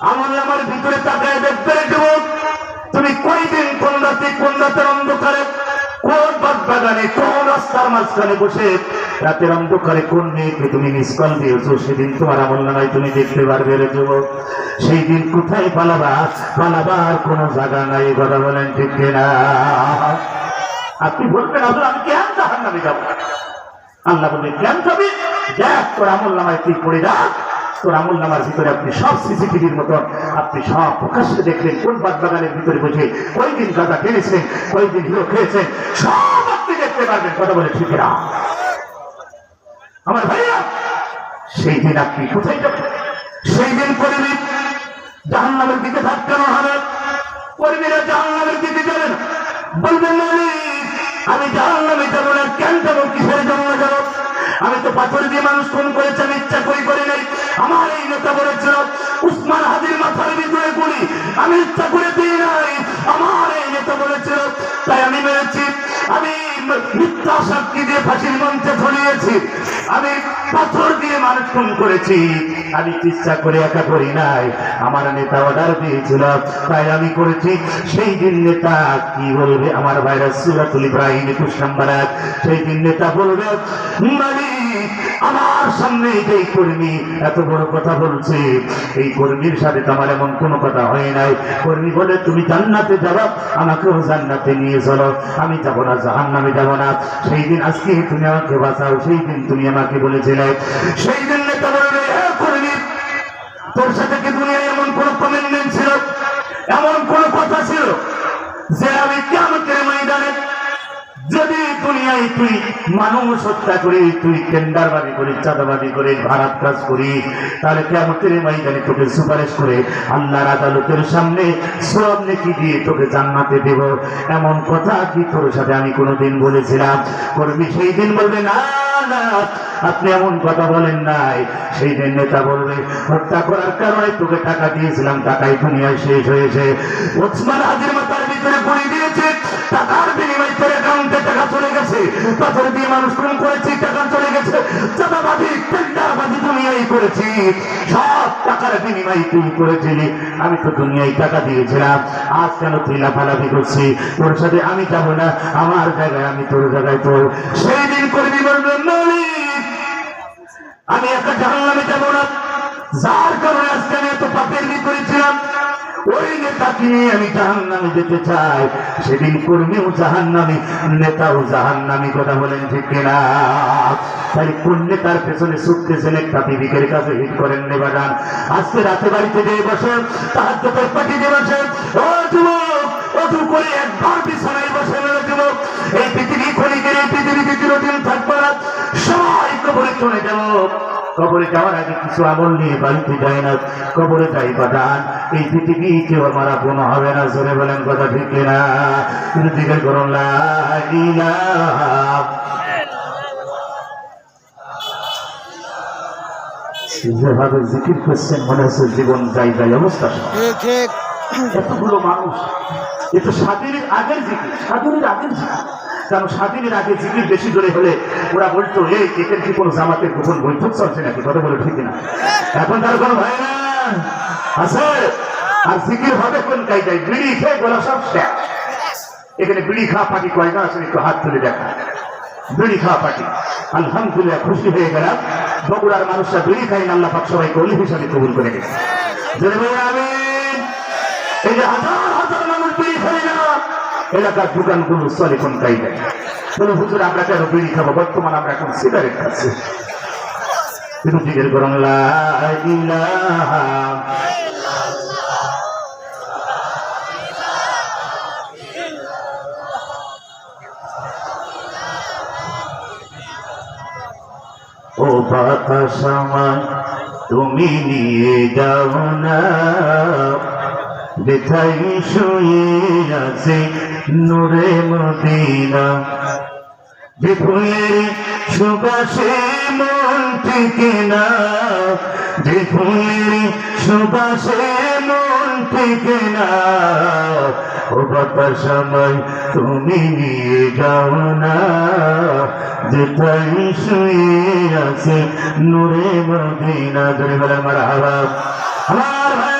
আমার আমার ভিতরে তাকায় দেখতে দেব তুমি কয়দিন কোন রাতে কোন রাতের অন্ধকারে কোন বাদ বাগানে কোন রাস্তার মাঝখানে বসে রাতের অন্ধকারে কোন মেয়েকে তুমি মিস দিয়েছ? সেদিন তোমার আমল নামায় তুমি দেখতে পারবে রে যুবক। সেই দিন কোথায় পালাবা? পালাবার কোনো জায়গা নাই এই কথা বলেন ঠিক কিনা? আপনি বলবেন আসলে আমি কেন জাহান নামে যাব? আল্লাহ বলবে, কেন যাবি? দেখ তোর আমল নামায় তুই পড়ে যা আমল নামার ভিতরে আপনি সব সিসিটিভির মতন আপনি সব প্রকাশ্যে দেখলেন, কোন ভিতরে গাঁদা হিরো খেয়েছেন সব আপনি দেখতে পারবেন, কথা বলে আমার ভাইয়া সেই দিন আপনি কোথায় যাবেন? সেই দিন দিকে ধাক্কানো হবে কর্মীরা দিকে যাবেন। বলবেন আমি জাহান নামে যাব না, কেন যাব, কিসের জন্য যাব? আমি তো পাথর দিয়ে মানুষ খুন করেছি, আমি ইচ্ছা করি করি আমার এই নেতা বলেছিল, উসমান হাজির মাথার ভিতরে গুলি। আমি ইচ্ছা করে দিই নাই। আমার এই নেতা বলেছিল, তাই আমি মেরেছি। আমি মিথ্যা সাক্ষী দিয়ে ফাঁসির মঞ্চে ধরিয়েছি আমি পাথর দিয়ে মানুষ খুন করেছি। আমি ইচ্ছা করে একা করি নাই। আমার নেতা অর্ডার দিয়েছিল, তাই আমি করেছি। সেই দিন নেতা কি বলবে? আমার ভাইরাস সুরাতুল ইব্রাহিম একুশ নাম্বার সেই দিন নেতা বলবে, মালিক আমার সামনে এই কর্মী এত বড় কথা বলছে, এই কর্মীর সাথে তোমার এমন কোনো কথা হয় নাই। কর্মী বলে, তুমি জান্নাতে যাব, আমাকেও জান্নাতে নিয়ে চলো। আমি যাব না জাহান নামে যাব না। সেই দিন আজকে তুমি আমাকে বাঁচাও, সেই দিন তুমি আমাকে বলেছিলে। সেই দিন নেতা তোর সাথে কি দুনিয়ায় এমন মানুষ হত্যা করি, তুই টেন্ডারবাজি করি চাঁদাবাজি করে ভাড়াত কাজ করি তাহলে কেমতের ময়দানে তোকে সুপারিশ করে আল্লাহর আদালতের সামনে সব নেকি দিয়ে তোকে জান্নাতে দেব। এমন কথা কি তোর সাথে আমি কোনোদিন বলেছিলাম? করবি সেই দিন বলবে, না আপনি এমন কথা বলেন নাই। সেই দিন নেতা বলবে, হত্যা করার কারণে তোকে টাকা দিয়েছিলাম, টাকাই দুনিয়ায় শেষ হয়েছে। ওসমান হাজির মাথার ভিতরে পড়ে পাথর দিয়ে মানুষ করেছি, টাকা চলে গেছে, চাঁদাবাজি, টেন্ডারবাজি দুনিয়ায় করেছি, সব টাকার তুই আমি তো দুনিয়ায় টাকা দিয়েছিলাম, আজ কেন তুই লাফালাফি করছি তোর সাথে আমি যাব না, আমার জায়গায় আমি তোর জায়গায় তোর। সেই দিন করবি বলবেন আমি একটা জাহান্নামে যাব না। যার ওই নিয়ে আমি জাহান নামে যেতে চাই। সেদিন কর্মীও জাহান নামে নেতাও জাহান নামে কথা বলেন ঠিক কিনা? তাই কোন নেতার পেছনে ছুটতেছেন একটা বিবিকের কাছে হিট করেন নেবাগান আজকে রাতে বাড়িতে যেয়ে বসে তার চোখের পাটি দিয়ে বসে, ও যুবক অজু করে একবার বিছানায় বসে মেরে যুবক। এই পৃথিবী ক্ষণিকের এই পৃথিবীতে চিরদিন থাকবে না। সবাই কবরে চলে যাব। কবরে যাওয়ার আগে কিছু আমল নিয়ে বাড়িতে যায় না কবরে যাই বাদান এই পৃথিবী কেউ আমার আপন হবে না জোরে বলেন কথা ঠিক না কিন্তু দিকে করুন যেভাবে জিকির করছেন মনে হচ্ছে জীবন যাই যাই অবস্থা এতগুলো মানুষ এ তো স্বাধীনের আগের জিকির স্বাধীনের আগের জিকির। কারণ স্বাধীনের আগে জিকির বেশি জোরে হলে ওরা বলতো, এই, এখানে কি কোনো জামাতের গোপন বৈঠক চলছে নাকি? কথা বলে ঠিক না এখন তার কোনো ভয় না আর জিকির হবে কোন কায়দায়? বিড়ি খেয়ে গোলা সব শেষ। এখানে বিড়ি খাওয়া পার্টি কয়টা আছে? একটু হাত তুলে দেখা। বিড়ি খাওয়া পার্টি। আলহামদুলিল্লাহ, খুশি হয়ে গেলাম। বগুড়ার মানুষরা বিড়ি খাই না, আল্লাহ সবাইকে অলি হিসাবে কবুল করে গেছে এই যে হাজার হাজার না এলাকার দোকানগুলো চলে কোন কায়দায় বলে, হুজুর, আমরা কেন বিড়ি খাব? বর্তমান আমরা এখন সিগারেট খাচ্ছি। কিন্তু ইলাহা ও বাতাস আমার, তুমি নিয়ে যাও না। যেথাই শুয়ে আছে নূরে মদিনা। যে ফুলের সুবাসে মন থেকে না, যে ফুলের সুবাসে মন থেকে না, ও বাতাস সময় তুমি নিয়ে যাও না। যেথাই শুয়ে আছে নূরে মদিনা। ধরে বলে আমার হাওয়া আমার ভাইরা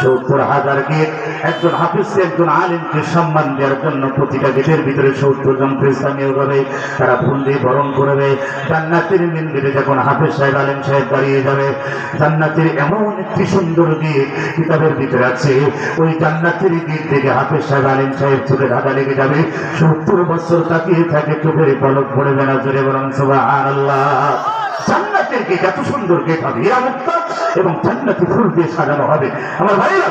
সত্তর হাজার গেট একজন হাফিজকে, একজন আলিমকে সম্মান দেওয়ার জন্য প্রতিটা গেটের ভিতরে সত্তর জন নিয়োগ তারা ফুল দিয়ে বরণ করবে। জান্নাতের মেন গেটে যখন হাফিজ সাহেব, আলিম সাহেব দাঁড়িয়ে যাবে, জান্নাতের এমন একটি সুন্দর গেট কিতাবের ভিতরে আছে। ওই জান্নাতের গেট থেকে হাফিজ সাহেব, আলিম সাহেব চোখে ধাঁধা লেগে যাবে। সত্তর বছর তাকিয়ে থাকে, চোখের পলক পড়বে না জোরে বরং সুবহানাল্লাহ। জান্নাতের গেট এত সুন্দর গেট হবে। এরা মুক্ত এবং জান্নাতি ফুল দিয়ে সাজানো হবে। আমার ভাইরা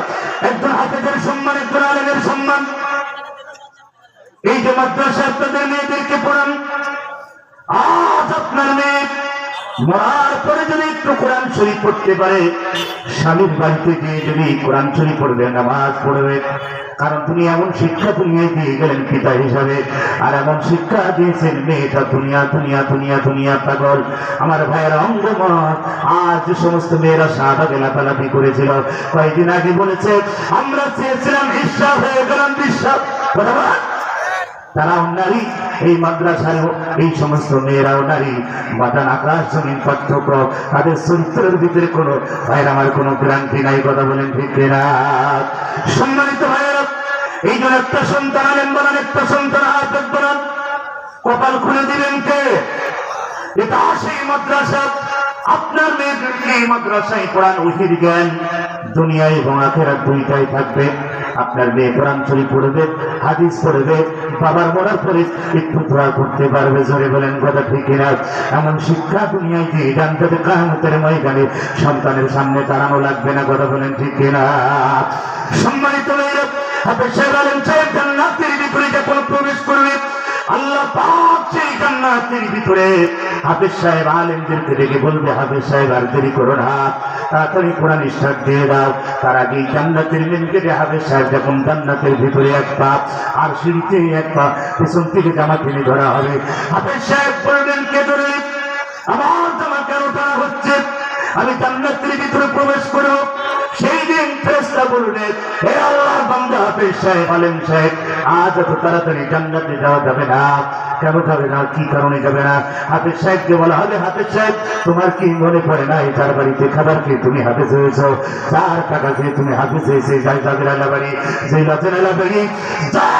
একজন হাফেজের সম্মান, একজন আলেমের সম্মান। এই যে মাদ্রাসা আপনাদের মেয়েদেরকে পড়ান, আজ আপনার মেয়ে পরে যদি একটু কোরআন শরীফ পড়তে পারে, স্বামীর বাড়িতে গিয়ে যদি কোরআন শরীফ পড়বে, নামাজ পড়বে, কারণ তুমি এমন শিক্ষা দুনিয়ায় দিয়ে গেলেন পিতা হিসাবে, আর এমন শিক্ষা দিয়েছেন মেয়েটা দুনিয়া দুনিয়া দুনিয়া দুনিয়া পাগল আমার ভাইয়ের অঙ্গমত, আজ যে সমস্ত মেয়েরা সাদা বেলাপালাপি করেছিল, কয়েকদিন আগে বলেছে, আমরা চেয়েছিলাম বিশ্বাস হয়ে গেলাম বিশ্বাস? তারাও নারী, এই মাদ্রাসার এই সমস্ত মেয়েরাও নারী বাদান আকাশ, জমিন পার্থক্য, তাদের চরিত্রের ভিতরে কোনো ভাইয়ের আমার কোনো গ্রান্তি নাই, কথা বলেন ঠিক সম্মানিত ভাইয়েরা, এই জন্য একটা সন্তান আলেন বলেন, একটা সন্তান হাত বলেন কপাল খুলে দিবেন কে? এটা সেই মাদ্রাসা। আপনার মেয়েদেরকে এই মাদ্রাসায় কোরআন উহির জ্ঞান। দুনিয়ায় এবং আখেরা দুইটাই থাকবে। আপনার মেয়ে কোরআন শরীফ পড়বে, হাদিস পড়বে, বাবার মরার পরে একটু দোয়া করতে পারবে, জোরে বলেন কথা ঠিক না এমন শিক্ষা দুনিয়ায় যে জানতে কাহামতের ময়দানে সন্তানের সামনে দাঁড়ানো লাগবে না, কথা বলেন ঠিক না সম্মানিত মেয়েরা হাতে সাহেব আলেম সাহেব জান্নাতের বিপরীতে কোনো প্রবেশ করবে? আল্লাহ পাক জান্নাতের ভিতরে সাহেব সাহেব তাড়াতাড়ি দিয়ে দাও। তার আগেই সাহেব যখন ভিতরে এক পা আর সিঁড়িতে এক পা পেছন থেকে জামা টেনে ধরা হবে, হাফেজ সাহেব বলবেন কে ধরে? আমার জামা কেন টানা হচ্ছে? আমি জান্নাতের ভিতরে প্রবেশ করব সেই দিন ফেরেশতা বলবে হে আল্লাহ বান্দা, হাফেজ সাহেব, আলেম সাহেব, আজ এত তাড়াতাড়ি জান্নাতে যাওয়া যাবে না। কেন যাবে না? কি কারণে যাবে না? হাফেজ সাহেবকে বলা হবে হাফেজ সাহেব, তোমার কি মনে পড়ে না যার বাড়িতে খাবার খেয়ে তুমি হাফেজ হয়েছ? যার টাকা খেয়ে তুমি হাফেজ হয়েছে যাই যাবে বাড়ি যে লজের বাড়ি যার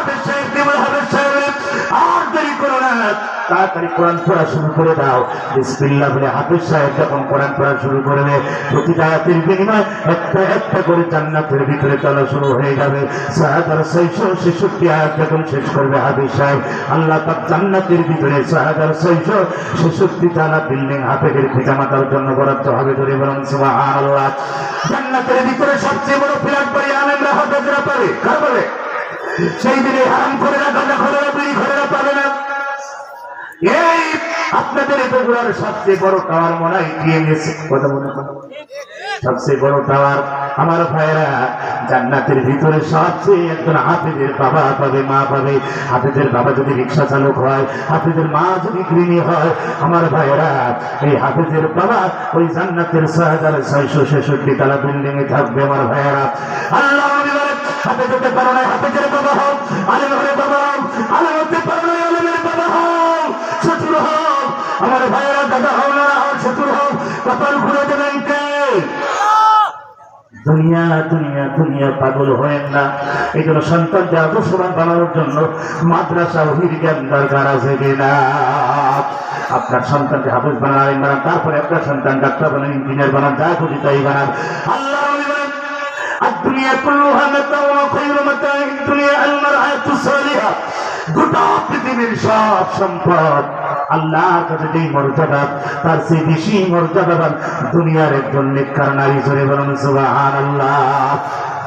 তাড়াতাড়ি কোরআন পড়া শুরু করে দাও। বিসমিল্লাহ বলে হাফিজ সাহেব যখন কোরআন পড়া শুরু করবে, প্রতিটা আয়াতের বিনিময় একটা একটা করে জান্নাতের ভিতরে চলা শুরু হয়ে যাবে। হাজার ছয়শো ছেষট্টি আয়াত যখন শেষ করবে হাফিজ সাহেব, আল্লাহ তার জান্নাতের ভিতরে হাজার ছয়শো ছেষট্টি তালা বিল্ডিং হাফেজের পিতামাতার জন্য বরাদ্দ হবে ধরে সুবহানাল্লাহ। জান্নাতের ভিতরে সবচেয়ে বড় পাবে সেই দিনে হারাম করে গাঁজা খোলেরা বিড়ি খোলেরা পাবে না আপনাদের বগুড়ার সবচেয়ে বড় টাওয়ার মনে হয় টিএমএস কথা মনে করো সবচেয়ে বড় টাওয়ার আমার ভাইয়েরা জান্নাতের ভিতরে সবচেয়ে একজন হাফিজের বাবা পাবে মা পাবে। হাফিজের বাবা যদি রিক্সা চালক হয় হাফিজের মা যদি গৃহিণী হয় আমার ভাইয়েরা এই হাফিজের বাবা ওই জান্নাতের ছয় হাজার ছয়শো ছেষট্টি তালা বিল্ডিং এ থাকবে আমার ভাইয়েরা। নবী বলেন, পারো না হাফেজের বাবা হোক হলে বাবা হোক আলেম হতে পারো হাসপাতাল খুলে দেবেন কে দুনিয়া দুনিয়া দুনিয়া, পাগল হয়েন না। এই জন্য সন্তানকে আদর্শবান বানানোর জন্য মাদ্রাসা অভিজ্ঞান দরকার আছে কিনা? আপনার সন্তানকে হাফেজ বানান, আলিম বানান, তারপরে আপনার সন্তান ডাক্তার বানান, ইঞ্জিনিয়ার বানান, যা খুশি তাই বানান। আল্লাহ সব সম্পদ আল্লাহর কাছে যেই মর্যাদা, তার সেই বেশি মর্যাদাবান দুনিয়ার একজন নেককার নারী জোরে বলুন সুবাহান আল্লাহ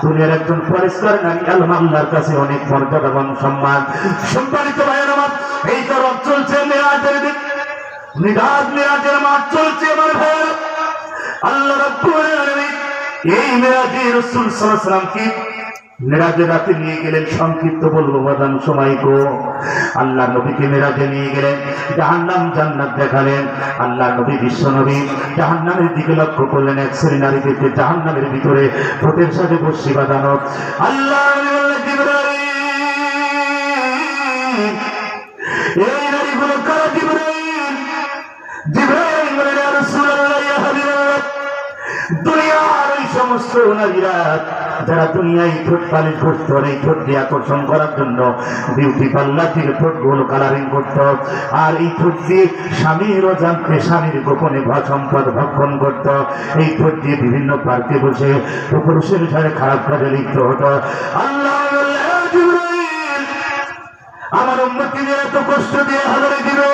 দুনিয়ার একজন পরিষ্কার নারী আল্লাহর কাছে অনেক মর্যাদাবান সম্মান। সম্মানিত ভাইয়ের আমার, এই তরফ চলছে মেয়াজের দিন। নিদাজ মেয়াজের মাঠ চলছে আমার ভাইয়ের। আল্লাহ রাব্বুল আলামিন, এই মেরাজে রসুল সাল্লামকে মেরাজে রাতে নিয়ে গেলেন সংক্ষিপ্ত বলব বাদান সময় গো আল্লাহ নবীকে মেরাজে নিয়ে গেলেন জাহান্নাম জান্নাত দেখালেন। আল্লাহ নবী বিশ্ব নবী জাহান্নামের দিকে লক্ষ্য করলেন এক শ্রেণি নারীদেরকে জাহান্নামের ভিতরে ঠোঁটের সাথে বসি বাঁধানো। আল্লাহ বলেন, "ইয়া রাসূলুল্লাহ, ইয়া হাবিবাল্লাহ, দুনিয়ার ওই সমস্ত নারীরা যারা দুনিয়ায় ঠোঁট পালিশ করতো এই ঠোঁট দিয়ে আকর্ষণ করার জন্য বিউটি পার্লার থেকে ঠোঁটগুলো কালারিং করত। আর এই ঠোঁট দিয়ে স্বামীর জানতে স্বামীর গোপনে সম্পদ ভক্ষণ করত। এই ঠোঁট দিয়ে বিভিন্ন পার্কে বসে পুরুষের সাথে খারাপ কাজে লিপ্ত হতো। আল্লাহ বললেন, "হে জিবরাইল, আমার উন্মতিদের এত কষ্ট দিয়ে হাজারে দিবে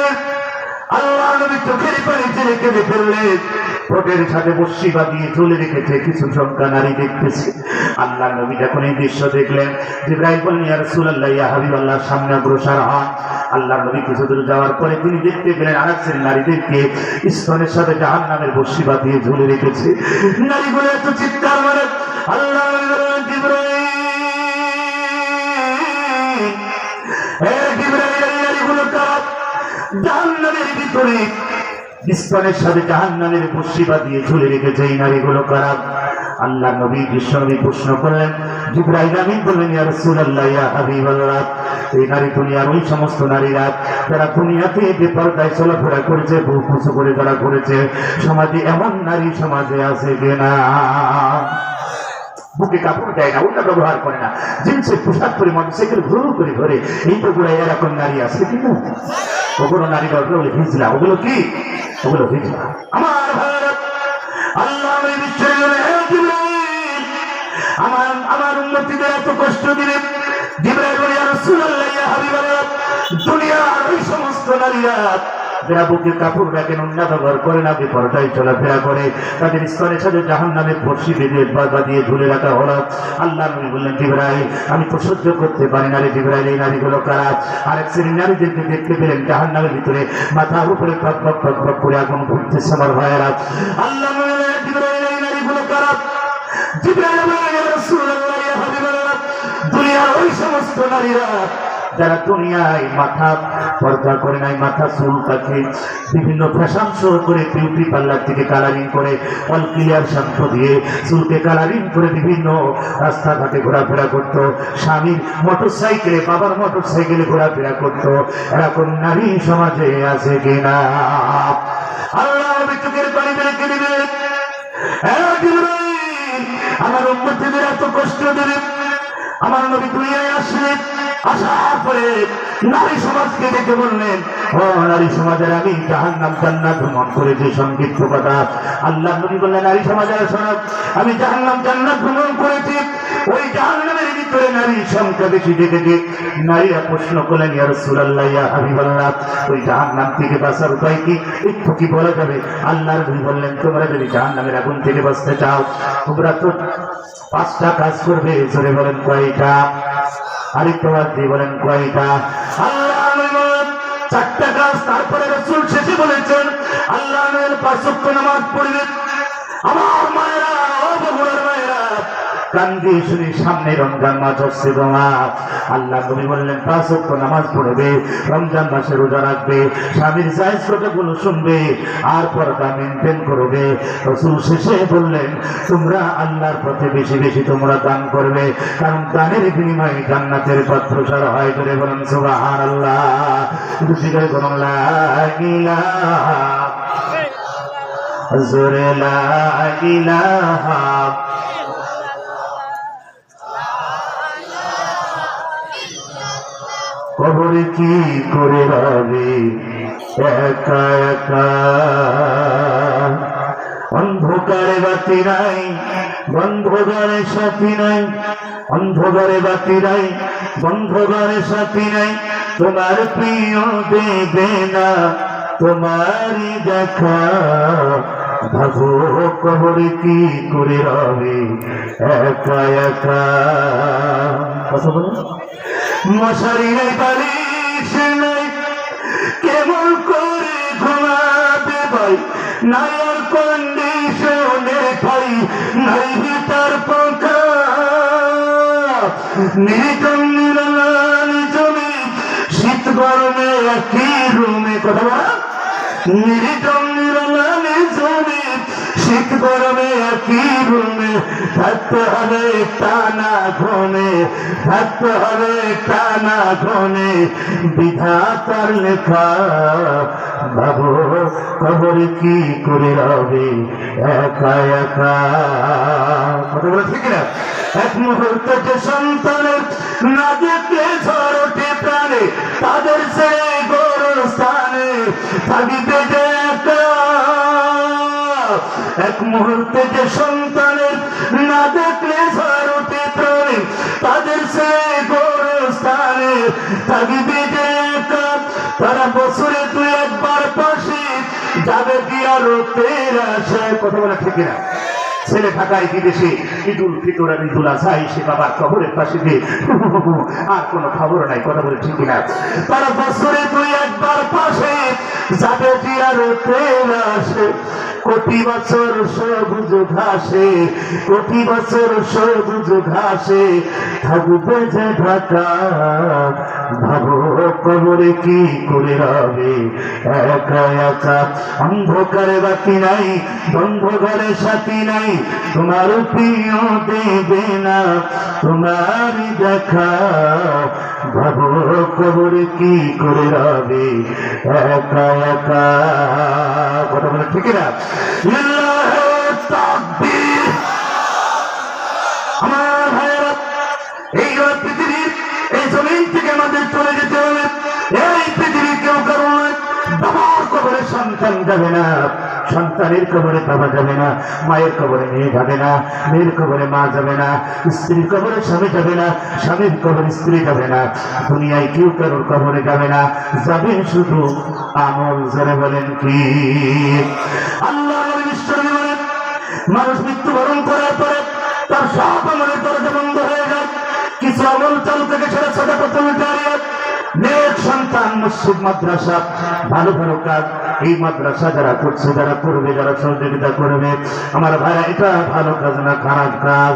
আল্লাহ নবী চোখের পানি ছেড়ে কেঁদে ফেললেন। ঠোঁটের সাথে বসি দিয়ে চলে রেখেছে কিছু সংখ্যা নারী দেখতেছে। আল্লাহ নবী যখন এই দৃশ্য দেখলেন, জিব্রাইল বলেন ইয়া ইয়া হাবিবাল্লাহ, সামনে অগ্রসর হন আল্লাহ নবী কিছু দূর যাওয়ার পরে তিনি দেখতে পেলেন আরেকজন নারীদেরকে স্তনের সাথে জাহান নামের বসি বাঁধিয়ে ঝুলে রেখেছে। নারীগুলো এত চিৎকার মানে আল্লাহ জিবরাইল এই নারীগুলো কারা? ভিতরে বিস্তরের সাথে জাহান্নামের বসিবা দিয়ে ঝুলে রেখেছে এই নারীগুলো কারা আল্লাহ নবী বিশ্ব নবী প্রশ্ন করলেন ঘুরেছে, সমাজে এমন নারী সমাজে আছে কিনা বুকে দেয় না ওটা ব্যবহার করে না পোশাক করে এই তো এরকম নারী আছে কি না? ওগুলো নারী ওগুলো হিজলা, ওগুলো কি? হিজলা আমার ভারত, আল্লাহ আমার আমার উন্নতিদের এত কষ্ট দিলে হাবিবাল্লাহ, দুনিয়ার ওই সমস্ত নারীরা যারা বুকে কাপড় রাখেন ব্যবহার করে না বিপরটাই চলাফেরা করে। তাদের স্তরের সাথে জাহান নামে পড়শি বেঁধে বা দিয়ে ঝুলে রাখা হলো। আল্লাহ নবী বললেন, জিব্রাইল, আমি তো সহ্য করতে পারি না রে জিব্রাইল, এই নারীগুলো কারা? আর এক শ্রেণির নারীদেরকে দেখতে পেলেন জাহান নামের ভিতরে মাথার উপরে ফক ফক ফক ফক করে আগুন ঘুরতেছে আমার ভাইয়েরা। আল্লাহ দুনিয়ার ওই সমস্ত নারীরা যারা দুনিয়ায় মাথা পর্দা করে নাই, মাথা চুল কাছে বিভিন্ন ফ্যাশন শো করে বিউটি পার্লার থেকে কালারিং করে অল ক্লিয়ার শ্যাম্পু দিয়ে চুলকে কালারিং করে বিভিন্ন রাস্তাঘাটে ঘোরাফেরা করত, স্বামীর মোটর সাইকেলে বাবার মোটর সাইকেলে ঘোরাফেরা করত, এরকম নারী সমাজে আছে কিনা দিবে। আমার উন্মতিদের এত কষ্ট দেবে। আমার নবী দুনিয়ায় আসলেন আসার পরে নারী সমাজকে দেখে বললেন, ও নারী সমাজের আমি জাহান নাম জান্নাত ভ্রমণ করেছি, সংক্ষিপ্ত কথা। আল্লাহ নবী বললেন, নারী সমাজের শোনাব আমি জাহান নাম জান্নাত ভ্রমণ করেছি। ওই জাহান নামের ভিতরে নারীর সংখ্যা বেশি দেখেছে নারীরা প্রশ্ন করলেন, ইয়া রাসূলুল্লাহ, ইয়া হাবিবাল্লাহ, ওই জাহান নাম থেকে বাঁচার উপায় কি? একটু কি বলা যাবে? আল্লাহর নবী বললেন, তোমরা যদি জাহান নামের আগুন থেকে বাঁচতে চাও, তোমরা তো পাঁচটা কাজ করবে। জোরে বলেন, কয়টা? আরেকটা দিয়ে বলেন কয়টা চারটা কাজ তারপরে রসুল শেষে বলেছেন, আল্লাহ পাঁচ নামাজ পড়বে। আমার মায়েরা কান দিয়ে শুনি সামনে রমজান মাস হচ্ছে বাবা আল্লাহ নবী বললেন, পাঁচ ওয়াক্ত নামাজ পড়বে, রমজান মাসে রোজা রাখবে, স্বামীর জায়েজ কথাগুলো শুনবে, আর পর্দা মেনটেন করবে। রসুল শেষে বললেন, তোমরা আল্লাহর পথে বেশি বেশি তোমরা দান করবে, কারণ দানের বিনিময়ে জান্নাতের পাত্র সারা হয় করে বলেন সুবাহান আল্লাহ খুশি করে বলুন লা ইলাহা। জোরে লা কবরে কি করে রবে একা একা। অন্ধকারে বাতি নাই বন্ধঘরে সাথী নাই, অন্ধকারে বাতি নাই বন্ধঘরে সাথী নাই। তোমার প্রিয় দেবে না, তোমারই দেখা। ভাবো কবরে কি করে রবে একা একা। কথা বলো। মশারি নাই বালিশ নাই। কেমন করে ঘুমাতে ভাই নাই আর ভাই নাই তার পঙ্খা। নির্জন নিরালাল জমি, শীত গরমে একই রুমে কথা জমি শীত গরমে একই রুমে থাকতে হবে টানা ঘুমে, থাকতে হবে টানা ঘুমে। বিধাতার লেখা ভাবো কবরে কি করে রবে? একা একা। কথা বলে ঠিক না? এক মুহূর্ত যে সন্তানের না দেখলে ঝড় ওঠে প্রাণে, তাদের সে গৌর স্থানে থাকিতে মুহূর্তে যে সন্তানের না দেখলে ঝড় প্রাণে, তাদের সে গৌর স্থানে থাকিবে যে তারা বছরে তুই একবার পাশে যাবে কি আরও সে কথা বলে ঠিক না ছেলে ঢাকায়, বিদেশে, ঈদুল ফিতর আর ঈদুল আজহাই সে বাবার কবরের পাশে দিয়ে আর কোনো খবর নাই, কথা বলে ঠিক না তারা বছরে তুই একবার পাশে যাবে কি আরও কোটি বছর সবুজ ঘাসে, প্রতি বছর সবুজ ঘাসে থাকবে যে ঢাকা। ভাবো কবরে কি করে রবে? একা একা অন্ধকারে বাতি নাই বন্ধ ঘরে সাথী নাই। তোমার প্রিয় দেবে না তোমার দেখা। ভাবো কবরে কি করে রবে? একা একা। কথা বলে ঠিক না। সন্তানের কবরে বাবা যাবে না মায়ের কবরে মেয়ে যাবে না মেয়ের কবরে মা যাবে না স্ত্রীর কবরে স্বামী যাবে না স্বামীর কবরে স্ত্রী যাবে না দুনিয়ায় কেউ কারোর কবরে যাবে না যাবে শুধু আমল জোরে বলেন কি আল্লাহ মানুষ মৃত্যুবরণ করার পরে তার সব আমলের দরজা বন্ধ হয়ে যায়। কিছু আমল চালু থেকে ছেড়ে ছোট প্রথম নেক সন্তান, মসজিদ, মাদ্রাসা, ভালো ভালো কাজ। এই মাদ্রাসা যারা করছে, যারা করবে, যারা সহযোগিতা করবে, আমার এটা ভালো কাজ না খারাপ কাজ?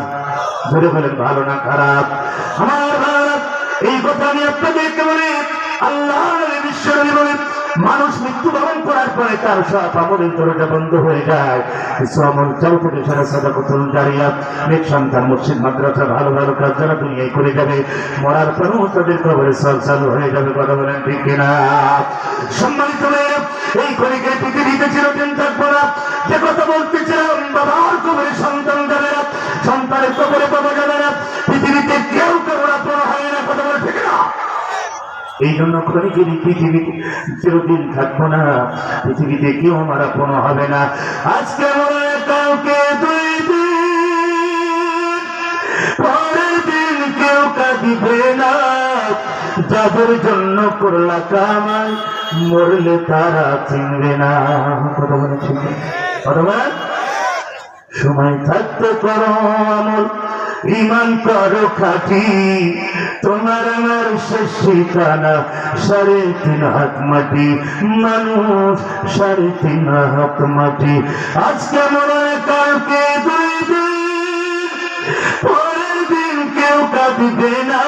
ধরে বলেন, ভালো না খারাপ? আমার এই কথা আমি আপনাদেরকে বলি, আল্লাহ মানুষ মৃত্যুবরণ করার পরে তার সব আমলের দরজা বন্ধ হয়ে যায়। কিছু আমল চাল থেকে সারা সাদা কতল দাঁড়িয়ে নেক সন্তান মসজিদ মাদ্রাসা ভালো ভালো কাজ যারা দুনিয়ায় করে যাবে, মরার পরেও তাদের কবরে সব চালু হয়ে যাবে কথা বলেন ঠিক কিনা? সম্মানিত এই কলিকের পৃথিবীতে চিরদিন থাকব না। যে কথা বলতেছিলাম, বাবার কবরে সন্তান যাবে সন্তানের কবরে বাবা যাবে না। পৃথিবীতে কেউ কেউ এই জন্য এই পৃথিবীতে চিরদিন থাকব না, পৃথিবীতে কেউ আমার আপন হবে না। আজকে কাউকে দুই দিন কেউ কাঁদিবে না। যাদের জন্য করলা কামাই, মরলে তারা চিনবে না। কথা বলেছি কথা সময় থাকতে করো আমল। ইমান করো খাটি। তোমার আমার শেষ ঠিকানা সাড়ে তিন হাত মাটি। মানুষ সাড়ে তিন হাত মাটি। আজকে মনে কালকে দুই পরের দিন কেউ কাঁদবে না।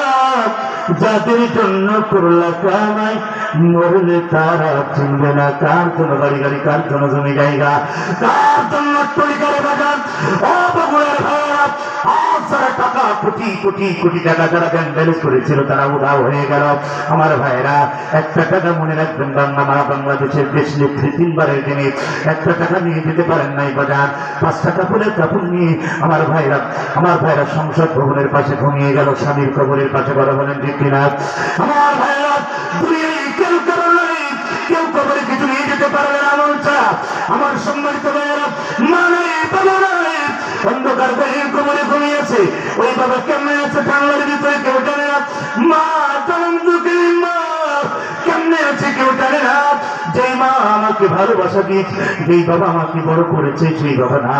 যাদের জন্য করলা কামাই মরলে তারা চিনবে না। কার জন্য বাড়ি গাড়ি কার জন্য জমি জায়গা? কার জন্য বাজার? ও বগুড়ার ভাইয়েরা, কোটি কোটি কোটি টাকা যারা করেছিল, তারা হয়ে গেল। আমার ভাইরা একটা টাকা রাখবেন, বাংলা মা বাংলাদেশের দেশ নেত্রী তিনবারের তিনি একটা টাকা নিয়ে যেতে পারেন নাই বাজার। পাঁচটা নিয়ে আমার ভাইরা, আমার সংসদ ভবনের পাশে ঘুমিয়ে গেল, স্বামীর কবরের পাশে বড় হলেন ঠিক কিনা? আমার ভাইরা কেমনে আছে ভালোবাসা দিয়েছে। যেই বাবা আমাকে বড় করেছে, সেই বাবা না,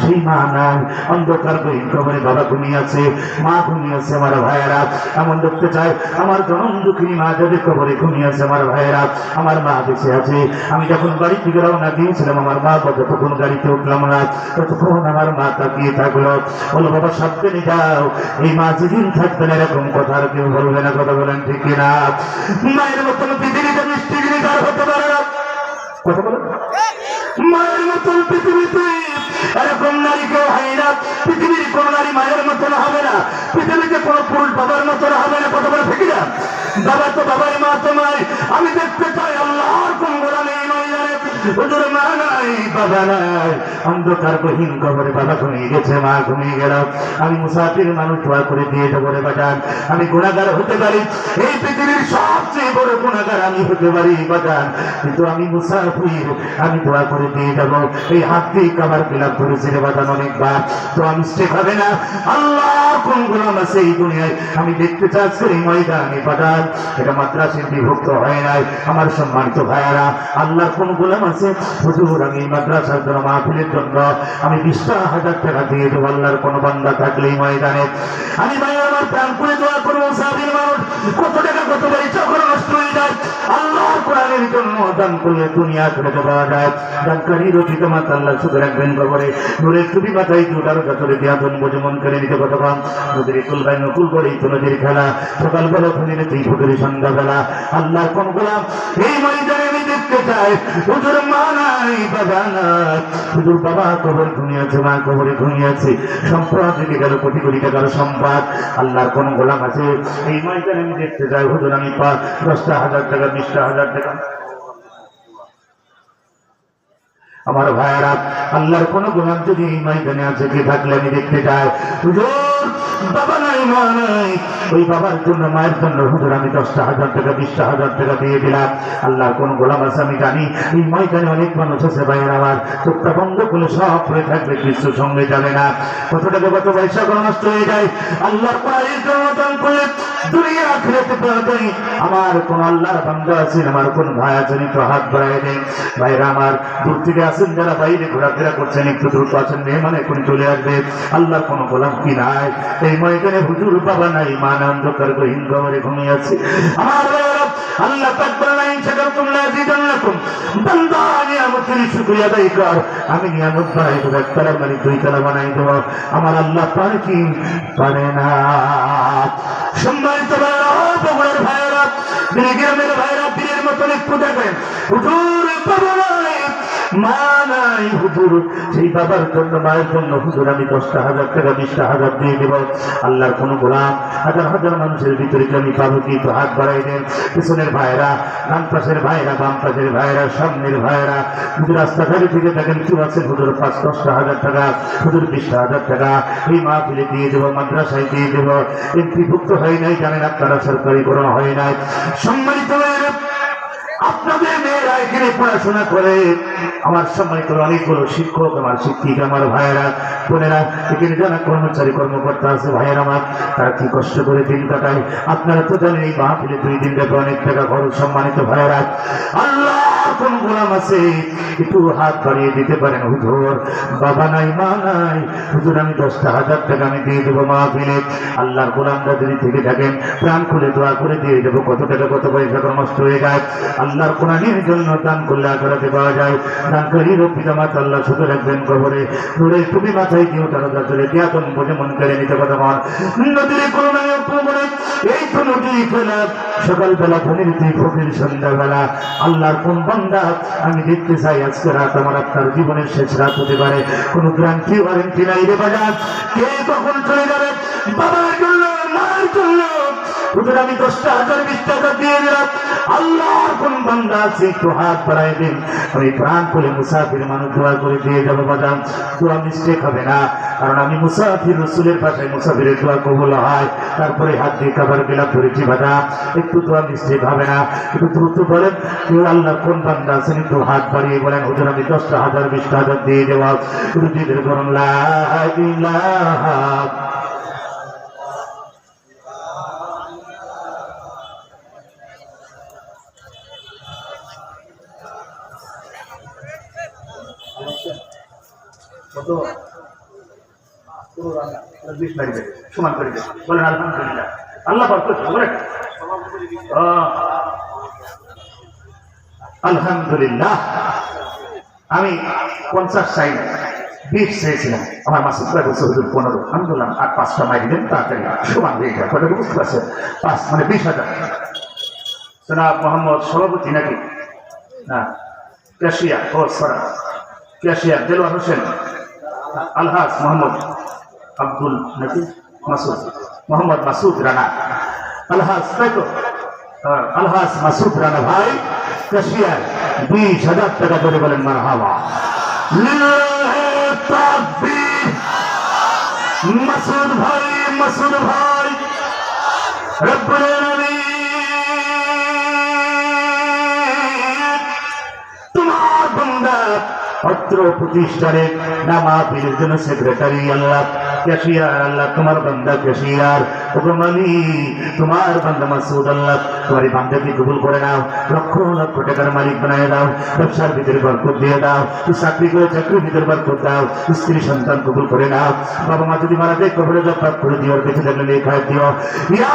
সেই মা নাই। অন্ধকার গহীন কবরে বাবা ঘুমিয়ে আছে, মা ঘুমিয়ে আছে আমার ভাইয়েরা। এমন দেখতে চায়, আমার জনম দুঃখিনী মা যাদের কবরে ঘুমিয়ে আছে আমার ভাইয়েরা। আমার মা বেঁচে আছে। আমি যখন বাড়ি থেকে রওনা দিয়েছিলাম, আমার মা যতক্ষণ গাড়িতে উঠলাম না। ততক্ষণ আমার মা তাকিয়ে থাকল। বলো, বাবা, সাবধানে যাও। এই মা যেদিন থাকবেন, এরকম কথা আর কেউ বলবে না। কথা বলেন ঠিক কিনা? মায়ের মতন পৃথিবীতে কথা বলেন। মায়ের মতন পৃথিবীতে এরকম নারী কেউ হয় না। পৃথিবীর কোন নারী মায়ের মতন হবে না। পৃথিবীতে কোন পুরুষ বাবার মতন হবে না। কথা বলে ঠিক না? বাবা তো বাবাই মা আমি দেখতে চাই আল্লাহর হুজুর মা নাই, বাবা নাই। অন্ধকার কবরে বাবা ঘুমিয়ে গেছে, মা ঘুমিয়ে গেল। আমি মুসাফির মানুষ দোয়া করে দিয়ে দেবো রে বাজান। আমি গুণাগার হতে পারি। এই পৃথিবীর সবচেয়ে বড় গুণাগার আমি হতে পারি, বাজান। কিন্তু আমি মুসাফির, আমি দোয়া করে দিয়ে যাব এই হাত দিয়ে কাবার বিলাপ করেছি রে বাজান অনেকবার। তো আমি স্টেক হবে না। আল্লাহ কোন গোলাম আছে এই দুনিয়ায়? আমি দেখতে চাচ্ছি ময়দানে, বাজান। এটা মাদ্রাসের বিভক্ত হয় নাই। আমার সম্মানিত ভাইয়ারা আল্লাহ কোন গোলাম আছে হুজুর, আমি মাদ্রাসার জন্য মাহফিলের জন্য আমি বিশটা হাজার টাকা দিয়ে দেবো আল্লাহর কোনো বান্দা থাকলে এই ময়দানে। আমি ভাই আমার প্রাণ করে দোয়া করব, সাবির মানুষ, কত টাকা কত বাড়ি চক্র নষ্ট হয়ে যায়, আল্লাহর কোরআনের জন্য দান করলে দুনিয়া করে যায়। দানকারী রচিত আল্লাহ, শুধু রাখবেন টুপি মাথায় দুটার কাতরে দিয়া মন করে নিতে কত কম নদীর কুল ভাই, নকুল করে তো নদীর খেলা। সকালবেলা ধনীরে তুই ফুটুরি সন্ধ্যাবেলা। আল্লাহর কোন গোলাম, এই ময়দানে চাই হুজুর মা নাই বাবা নাই হুজুর বাবা কবর ঘুমিয়েছে মা কবরে ঘুমিয়েছে সম্পদ গেল, কোটি কোটি টাকার সম্পদ। আল্লাহর কোন গোলাম আছে? এই আমি দেখতে চাই হুজুর আমি পাঁচ দশটা হাজার টাকা, বিশটা হাজার টাকা। আমার ভাইয়ারা, আল্লাহর কোন গোলাম যদি এই ময়দানে আছে, কে থাকলে আমি দেখতে চাই হুজুর! বাবা নাই, মা নাই। ওই বাবার জন্য, মায়ের জন্য হুজুর, আমি দশটা হাজার টাকা, বিশটা হাজার টাকা দিয়ে দিলাম। আল্লাহ কোন গোলাম আছে আমি জানি। এই ময়দানে অনেক মানুষ আছে ভাইয়ের আমার। চোখটা বন্ধ করে সব হয়ে থাকবে, কিছু সঙ্গে যাবে না। কত টাকা কত পয়সা নষ্ট হয়ে যায়। আল্লাহ করলে আমার কোন আল্লাহর বান্দা আছেন, আমার কোন ভাই আছেন, একটু হাত বাড়াই দেন। ভাইরা আমার দূর থেকে আসেন যারা বাইরে ঘোরাফেরা করছেন, একটু দ্রুত আছেন, মেহমান এখন চলে আসবে। আল্লাহ কোন গোলাম কি নাই? এই ময়দানে হুজুর বাবা নাই, মান অন্ধকার গহীন গমরে ঘুমিয়ে আছে। আমার আল্লাহ পাক বলেন, আইন শাকারতুম লাযিদান্নাকুম বান্দা, নিয়ামতের শুকরিয়া আদায় কর। আমি নিয়ামত বানাই দেবো একতলা মানে দুই তলা বানাই দেব। আমার আল্লাহ পারে কি পারে না। সম্মানিত ভাইরা বগুড়ার ভাইয়েরা গ্রামের ভাইয়েরা, বীরের মতন একটু দেখেন। হুজুর সেই বাবার জন্য আমি দশটা হাজার টাকা, বিশটা হাজার দিয়ে আল্লাহর কোন গোলাম, হাজার হাজার মানুষের ভিতরে আমি পাবো কি হাত বাড়াই দেন? পিছনের ভাইয়েরা, ডান পাশের ভাইয়েরা, বাম পাশের ভাইয়েরা, সামনের হুজুর রাস্তাঘাটে থেকে দেখেন কেউ আছে, হুজুর, পাঁচ, দশটা হাজার টাকা, হুজুর, বিশটা হাজার টাকা, এই মাহফিলে দিয়ে দেবো, মাদ্রাসায় দিয়ে দেবো। এমপিভুক্ত হয় নাই, জানেন আপনারা সরকারিকরণ হয় নাই। সম্মানিত আপনাদের মেয়েরা এখানে পড়াশোনা করে। আমার সম্মানিত অনেকগুলো শিক্ষক, আমার শিক্ষিকা, আমার ভাইয়েরা, বোনেরা, এখানে যারা কর্মচারী, কর্মকর্তা আছে, ভাইয়েরা আমার, তারা কি কষ্ট করে দিন কাটায়? আপনারা তো জানেন এই মাহফিলে দুই দিন ব্যাপারে অনেক টাকা খরচ সম্মানিত ভাইয়েরা। আল্লাহ কোন গোলাম আছে। একটু হাত বাড়িয়ে দিতে পারেন, হুজুর। বাবা নাই, মা নাই। হুজুর, আমি দশটা হাজার টাকা আমি দিয়ে দেবো মাহফিলে। আল্লাহর গোলামরা যদি থেকে থাকেন, প্রাণ খুলে দোয়া করে দিয়ে দেবো। কত টাকা, কত পয়সা নষ্ট হয়ে যায়। আল্লাহর কোরআনের জন্য দান করলে আখড়াতে পাওয়া যায়। দানকারীর পিতা মাতা আল্লাহ শুধু রাখবেন কবরে। নূরের টুপি মাথায় দিও, তারা চলে দিয়াতন বোঝে মন করে নিতে কথা মন নদীর কবরে এই তো নদী খেলা সকালবেলা ধনির তুই ফকির সন্ধ্যাবেলা, আল্লাহর কোন বান্দা আমি দেখতে চাই আজকে রাত, আমার আপনার জীবনের শেষ রাত হতে পারে। কোনো গ্রান্তি ওয়ারেন্টি নাই রে বাজার। কে কখন চলে যাবে? বাবার জন্য মায়ের জন্য আমি দশটা হাজার বিশ টাকা দিয়ে দিলাম। আল্লাহর কোন বান্দা আছে, একটু হাত বাড়াই দিন। আমি প্রাণ করে মুসাফির মানুষ দোয়া করে দিয়ে যাব বাদাম। দোয়া মিস্টেক হবে না। কারণ আমি মুসাফির রসুলের পাশে মুসাফিরের দোয়া কবুল হয়। তারপরে হাত দিয়ে কাবার গেলাম, ধরেছি বাদাম। একটু দোয়া মিস্টেক হবে না। একটু দ্রুত বলেন কেউ আল্লাহ, কোন বান্দা আছেন? একটু হাত বাড়িয়ে বলেন, হুজুর, আমি দশটা হাজার, বিশটা হাজার দিয়ে দেওয়া রুজিদের করুন লা আলহামদুলিল্লাহ। আল্লাহ আলহামদুলিল্লাহ আমি পঞ্চাশ সাইড বিশ চেয়েছিলাম। আমার ভাই বলছে হুজুর পনেরো। আমি বললাম আর পাঁচটা মাইল তাড়াতাড়ি সমান হয়ে পাঁচ মানে বিশ হাজার। জনাব মোহাম্মদ সভাপতি নাকি? না। ক্যাশিয়ার, ও সরা। ক্যাশিয়ার, দেলোয়ার হোসেন। আলহাজ মোহাম্মদ আব্দুল নাকি মাসুদ, মোহাম্মদ মাসুদ রানা। আলহাজ, তাই তো? আলহাজ মাসুদ রানা ভাই ক্যাশিয়ার বিশ হাজার টাকা ধরে বলেন মার হাওয়া মাসুদ ভাই মাসুদ ভাই, রব্বুল পত্র প্রতিষ্ঠানের নামাবিলের জন্য সেক্রেটারি আল্লাহ ক্যাশিয়ার আল্লাহ, তোমার বান্দা ক্যাশিয়ার ওগমানি তোমার বান্দা মাসুদ আল্লাহ, তোমার বান্দাকে কবুল করে নাও, লক্ষ লক্ষ টাকার মালিক বানায় দাও, ব্যবসার ভিতরে বরকত দিয়ে দাও চাকরি করে চাকরির ভিতরে বরকত দাও, স্ত্রী সন্তান কবুল করে নাও, বাবা মা যদি মারা যায় কবরে জবাব করে দিও বেঁচে থাকলে লেখায় দিও। ইয়া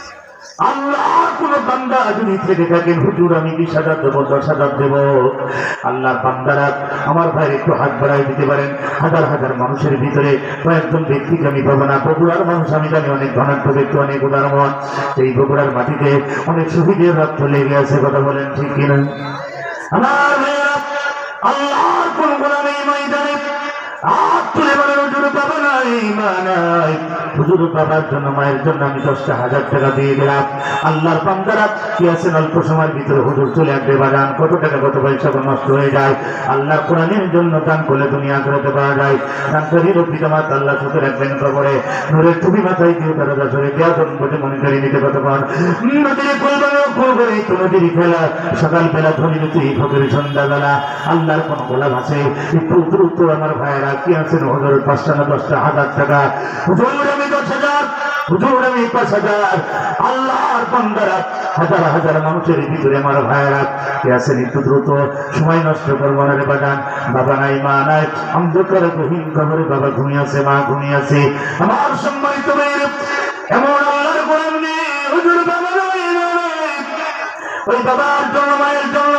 হুজুর, আমি বিশ হাজার দেবো দশ হাজার দেবো। বান্দারা, আমার একটু হাত দিতে পারেন। হাজার হাজার মানুষের ভিতরে কয়েকজন ব্যক্তিকে আমি পাবো না। বগুড়ার মানুষ, আমি জানি অনেক ধনাঢ্য ব্যক্তি, অনেক উদারমন এই বগুড়ার মাটিতে অনেক শহীদের রক্ত লেগে আছে, কথা বলেন ঠিক কিনা? আমার ময়দানে কি ভিতরে কত নষ্ট হয়ে যায়। কোরআনের জন্য পিতা আল্লাহ মাথায় দেওয়া বটে মনে নিতে কত পান নদীর কলবানো করে তো নদীর খেলা। সকাল বেলা তুই ফকরের সন্ধ্যাবেলা। আল্লাহর কোন গোলাম আছে? একটু দ্রুত আমার ভাইয়েরা কি আছেন হুজুর, পাঁচটা না দশটা? হাজার টাকা। হুজুর, আমি দশ হাজার। হুজুর, আমি পাঁচ হাজার। আল্লাহর বন্দারা হাজার হাজার মানুষের ভিতরে আমার ভাইয়েরা কে আছেন একটু দ্রুত। সময় নষ্ট করব না রে বাগান। বাবা নাই, মা নাই। অন্ধকার গহীন খবরে বাবা ঘুমিয়ে আছে, মা ঘুমিয়ে আছে। আমার সম্মানিত এমন আল্লাহর গোলাম নেই। হুজুর, বাবা ওই বাবার জন্য মায়ের জন্য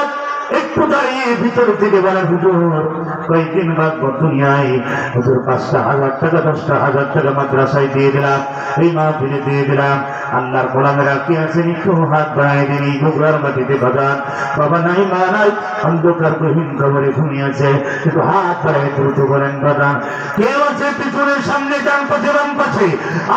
একটু দাঁড়িয়ে ভিতর থেকে বলে হুজুর, কয়েকদিন বাদ দুনিয়ায়, হুজুর পাঁচটা হাজার টাকা, দশটা হাজার টাকা মাদ্রাসায় দিয়ে দিলাম, এই মা ফিরে দিয়ে দিলাম। আল্লাহর গোলামেরা কি আছেন? একটু হাত বাড়াই দিন, এই বগুড়ার মাটিতে বাগান বাবা নাই, মা নাই, অন্ধকার গহীন খবরে ঘুমিয়ে আছে। একটু হাত বাড়াই দ্রুত বলেন বাগান কেউ আছে পিছনের সামনে, ডান পাশে, বাম পাশে?